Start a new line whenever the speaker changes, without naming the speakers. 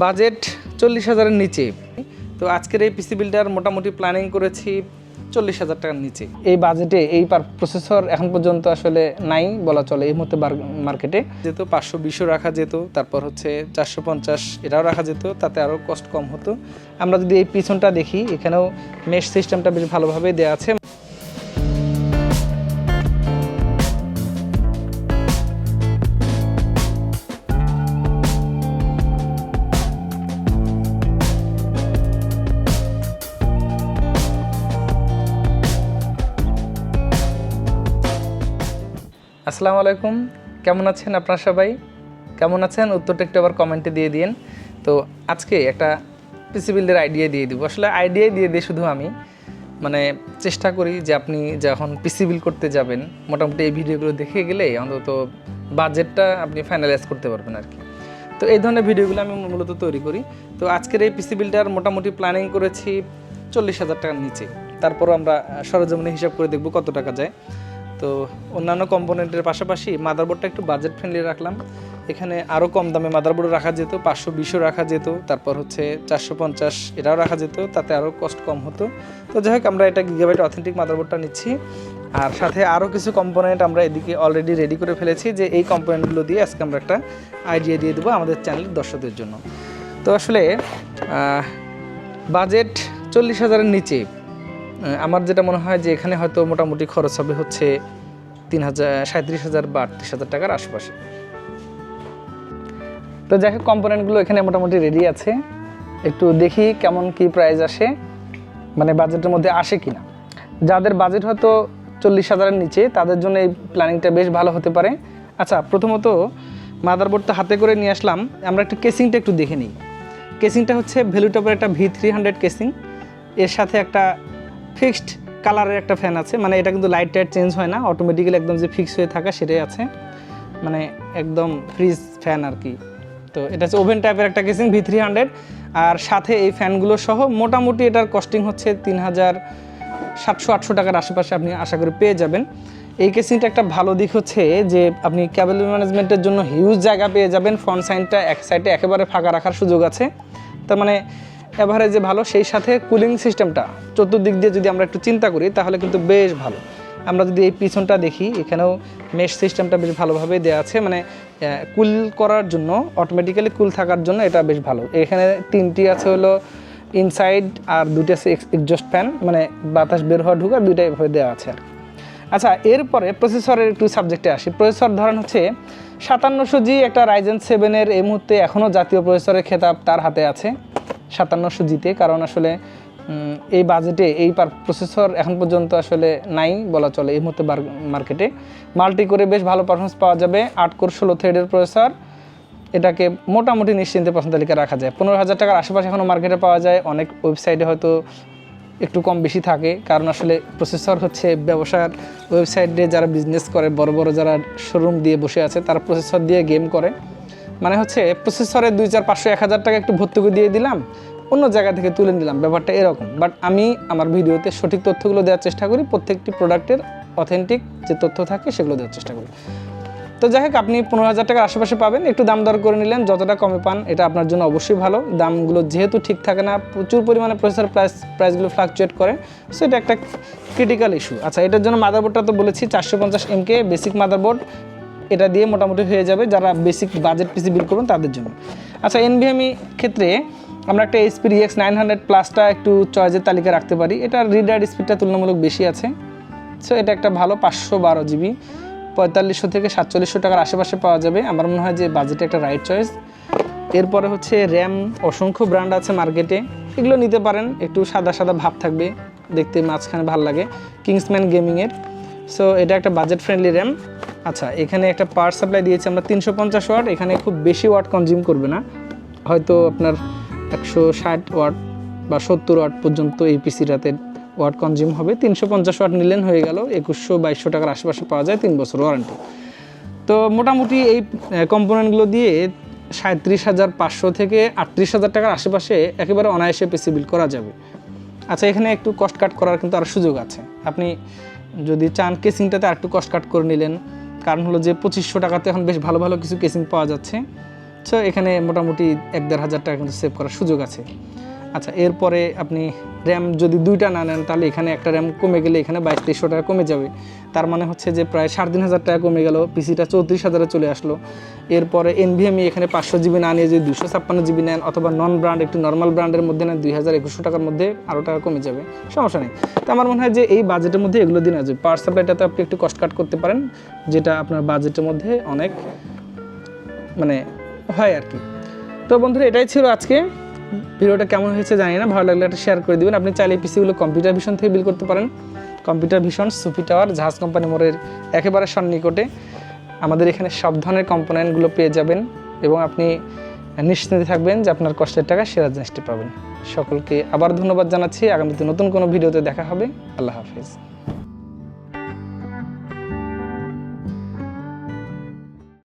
Budget চল্লিশ হাজারের নিচে। তো আজকের এই পিসি বিলটার মোটামুটি প্ল্যানিং করেছি চল্লিশ হাজার টাকার নিচে। এই বাজেটে এই প্রসেসর এখন পর্যন্ত আসলে নাই বলা চলে এই মুহূর্তে মার্কেটে যেত পাঁচশো বিশও রাখা যেত, তারপর হচ্ছে চারশো পঞ্চাশ এটাও রাখা যেত, তাতে আরও কস্ট কম হতো। আমরা যদি এই পিছনটা দেখি, এখানেও মেশ সিস্টেমটা বেশ ভালোভাবে দেওয়া আছে। আসসালামু আলাইকুম। কেমন আছেন আপনারা সবাই? কেমন আছেন? উত্তরটা একটু আবার কমেন্টে দিয়ে দিন তো আজকে একটা পিসি বিল্ডের আইডিয়া দিয়ে দিব। আসলে আইডিয়াই দিয়ে দিই শুধু আমি। মানে চেষ্টা করি যে আপনি যখন পিসি বিল করতে যাবেন, মোটামুটি এই ভিডিওগুলো দেখে গেলে অন্তত বাজেটটা আপনি ফাইনালাইজ করতে পারবেন আর কি তো এই ধরনের ভিডিওগুলো আমি মূলত তৈরি করি। তো আজকের এই পিসি বিলটার মোটামুটি প্ল্যানিং করেছি চল্লিশ হাজার টাকার নিচে। তারপরও আমরা সরজমিনে হিসাব করে দেখব কত টাকা যায়। তো অন্যান্য কম্পোনেন্টের পাশাপাশি মাদারবোর্ডটা একটু বাজেট ফ্রেন্ডলি রাখলাম। এখানে আরও কম দামে মাদারবোর্ড রাখা যেত পাঁচশো বিশও রাখা যেত, তারপর হচ্ছে চারশো পঞ্চাশ এটাও রাখা যেত, তাতে আরও কস্ট কম হতো। তো যাই হোক, আমরা এটা গিগাবাইট অথেন্টিক মাদারবোর্ডটা নিচ্ছি। আর সাথে আরও কিছু কম্পোনেন্ট আমরা এদিকে অলরেডি রেডি করে ফেলেছি যে এই কম্পোনেন্টগুলো দিয়ে আজকে আমরা একটা আইডিয়া দিয়ে দেবো আমাদের চ্যানেলের দর্শকদের জন্য। তো আসলে বাজেট চল্লিশ হাজারের নিচে আমার যেটা মনে হয় যে এখানে হয়তো মোটামুটি খরচ হবে হচ্ছে তিন হাজার, সাঁত্রিশ হাজার বা আটত্রিশ হাজার টাকার আশেপাশে। তো যাই হোক কম্পোনেন্টগুলো এখানে মোটামুটি রেডি আছে। একটু দেখি কেমন কি প্রাইস আসে মানে বাজেটের মধ্যে আসে কি না যাদের বাজেট হয়তো চল্লিশ হাজারের নিচে, তাদের জন্য এই প্ল্যানিংটা বেশ ভালো হতে পারে। আচ্ছা প্রথমত মাদারবোর্ডটা হাতে করে নিয়ে আসলাম। আমরা একটু কেসিংটা একটু দেখে নিই। কেসিংটা হচ্ছে ভ্যালুটপের একটা ভি থ্রি হান্ড্রেড কেসিং এর সাথে একটা ফিক্সড কালারের একটা ফ্যান আছে মানে এটা কিন্তু লাইট টাইট চেঞ্জ হয় না অটোমেটিক্যালি একদম যে ফিক্স হয়ে থাকা সেটাই আছে মানে একদম ফ্রিজ ফ্যান আর কি। তো এটা হচ্ছে ওভেন টাইপের একটা কেসিং ভি থ্রি হান্ড্রেড, আর সাথে এই ফ্যানগুলো সহ মোটামুটি এটার কস্টিং হচ্ছে তিন হাজার সাতশো আটশো টাকার আশেপাশে আপনি আশা করি পেয়ে যাবেন। এই কেসিংটা একটা ভালো দিক হচ্ছে যে আপনি ক্যাবেল ম্যানেজমেন্টের জন্য হিউজ জায়গা পেয়ে যাবেন ফ্রন্ট সাইডটা এক সাইডে একেবারে ফাঁকা রাখার সুযোগ আছে। তার মানে এভারেজে ভালো, সেই সাথে কুলিং সিস্টেমটা চতুর্দিক দিয়ে যদি আমরা একটু চিন্তা করি, তাহলে কিন্তু বেশ ভালো। আমরা যদি এই পিছনটা দেখি, এখানেও মেশ সিস্টেমটা বেশ ভালোভাবে দেওয়া আছে। মানে কুল করার জন্য অটোমেটিক্যালি কুল থাকার জন্য এটা বেশ ভালো। এখানে তিনটি আছে হলো ইনসাইড আর দুটি আছে এক্সজস্ট ফ্যান মানে বাতাস বের হওয়া ঢুকা দুইটাই এভাবে দেওয়া আছে। আর আচ্ছা এরপরে প্রসেসরের একটু সাবজেক্টে আসি। প্রসেসর ধরেন হচ্ছে সাতান্নশো জি একটা রাইজেন সেভেনের এই মুহূর্তে এখনও জাতীয় প্রসেসরের খেতাব তার হাতে আছে। সাতান্নশো জিতে, কারণ আসলে এই বাজেটে এই প্রসেসর এখন পর্যন্ত আসলে নাই বলা চলে এই মুহূর্তে মার্কেটে মাল্টি করে বেশ ভালো পারফরমেন্স পাওয়া যাবে, আট কোর ষোলো থ্রেডের প্রসেসর এটাকে মোটামুটি নিশ্চিন্তে পছন্দ তালিকা রাখা যায়। পনেরো হাজার টাকার আশেপাশে এখনও মার্কেটে পাওয়া যায়, অনেক ওয়েবসাইটে হয়তো একটু কম বেশি থাকে, কারণ আসলে প্রসেসর হচ্ছে ব্যবসার ওয়েবসাইটে যারা বিজনেস করে, বড় বড় যারা শোরুম দিয়ে বসে আছে, তারা প্রসেসর দিয়ে গেম করে। মানে হচ্ছে প্রসেসরে দুই চার পাঁচশো, এক হাজার টাকা একটু ভর্তুকি দিয়ে দিলাম, অন্য জায়গা থেকে তুলে নিলাম। ব্যাপারটা এরকম। বাট আমি আমার ভিডিওতে সঠিক তথ্যগুলো দেওয়ার চেষ্টা করি, প্রত্যেকটি প্রোডাক্টের অথেন্টিক যে তথ্য থাকে সেগুলো দেওয়ার চেষ্টা করি। তো যাই হোক, আপনি পনেরো হাজার টাকার আশেপাশে পাবেন। একটু দাম দর করে নিলেন, যতটা কমে পান, এটা আপনার জন্য অবশ্যই ভালো। দামগুলো যেহেতু ঠিক থাকে না, প্রচুর পরিমাণে প্রসেসর প্রাইস প্রাইসগুলো ফ্লাকচুয়েট করে। সো এটা একটা ক্রিটিক্যাল ইস্যু আচ্ছা এটার জন্য মাদারবোর্ডটা তো বলেছি, চারশো পঞ্চাশ এমকে বেসিক মাদারবোর্ড এটা দিয়ে মোটামুটি হয়ে যাবে যারা বেসিক বাজেট পিসি বিল করবেন তাদের জন্য। আচ্ছা এনভিএমই ক্ষেত্রে আমরা একটা এসপি এক্স নাইন হান্ড্রেড প্লাসটা একটু চয়েসের তালিকা রাখতে পারি। এটার রিডার স্পিডটা তুলনামূলক বেশি আছে। সো এটা একটা ভালো পাঁচশো বারো জিবি পঁয়তাল্লিশশো থেকে সাতচল্লিশশো টাকার আশেপাশে পাওয়া যাবে। আমার মনে হয় যে বাজেটে একটা রাইট চয়েস এরপরে হচ্ছে র্যাম অসংখ্য ব্র্যান্ড আছে মার্কেটে এগুলো নিতে পারেন, একটু সাদা সাদা ভাব থাকবে, দেখতে মাঝখানে ভালো লাগে। কিংসম্যান গেমিংয়ের সো এটা একটা বাজেট ফ্রেন্ডলি র্যাম আচ্ছা এখানে একটা পাওয়ার সাপ্লাই দিয়েছি আমরা তিনশো পঞ্চাশ ওয়াট, এখানে খুব বেশি ওয়াট কনজিউম করবে না। হয়তো আপনার একশো ষাট ওয়াট বা সত্তর ওয়াট পর্যন্ত এই পিসিটাতে ওয়াট কনজিউম হবে। তিনশো পঞ্চাশ ওয়াট নিলেন, হয়ে গেল একুশশো বাইশশো টাকার আশেপাশে পাওয়া যায় তিন বছর ওয়ারেন্টি তো মোটামুটি এই কম্পোনেন্টগুলো দিয়ে সাঁত্রিশ হাজার পাঁচশো থেকে আটত্রিশ হাজার টাকার আশেপাশে একেবারে অনায়াসে পিসি বিল করা যাবে। আচ্ছা এখানে একটু কস্ট কাট করার কিন্তু আর সুযোগ আছে। আপনি যদি চান কেসিংটাতে আর একটু কস্ট কাট করে নিলেন কারণ হলো যে পঁচিশশো টাকাতে এখন বেশ ভালো ভালো কিছু কেসিং পাওয়া যাচ্ছে। সো এখানে মোটামুটি এক দেড় হাজার টাকা কিন্তু সেভ করার সুযোগ আছে। আচ্ছা এরপরে আপনি র্যাম যদি দুইটা না নেন, তাহলে এখানে একটা র্যাম কমে গেলে এখানে বাইশ তেইশশো টাকা কমে যাবে। তার মানে হচ্ছে যে প্রায় সাড়ে তিন হাজার টাকা কমে গেল, পিসিটা চৌত্রিশ হাজারে চলে আসলো। এরপরে এনভিএমই এখানে পাঁচশো জিবি না নিয়ে যদি দুশো ছাপ্পান্ন জিবি নেন, অথবা নন ব্র্যান্ড একটু নর্মাল ব্র্যান্ডের মধ্যে নেন, দুই হাজার একুশশো টাকার মধ্যে আরও টাকা কমে যাবে। সমস্যা নেই। তো আমার মনে হয় যে এই বাজেটের মধ্যে এগুলো দিন আছে পাওয়ার সাপ্লাইটাতে আপনি একটু কষ্ট কাট করতে পারেন, যেটা আপনার বাজেটের মধ্যে অনেক মানে হয় আর কি। তো বন্ধুরা, এটাই ছিল আজকে। ভিডিওটা কেমন হয়েছে জানি না, ভালো লাগলে একটা শেয়ার করে দিবেন। আপনি চাইলে পিসিগুলো কম্পিউটার ভিশন থেকে বিল করতে পারেন। কম্পিউটার ভিশন সুফি টাওয়ার জাহাজ কোম্পানি মোড়ের একেবারে সন্নিকটে। আমাদের এখানে সব ধরনের কম্পোনেন্টগুলো পেয়ে যাবেন এবং আপনি নিশ্চিন্তে থাকবেন যে আপনার কষ্টের টাকা সেরা জিনিসটি পাবেন। সকলকে আবার ধন্যবাদ জানাচ্ছি। আগামীতে নতুন কোনো ভিডিওতে দেখা হবে। আল্লাহ হাফিজ।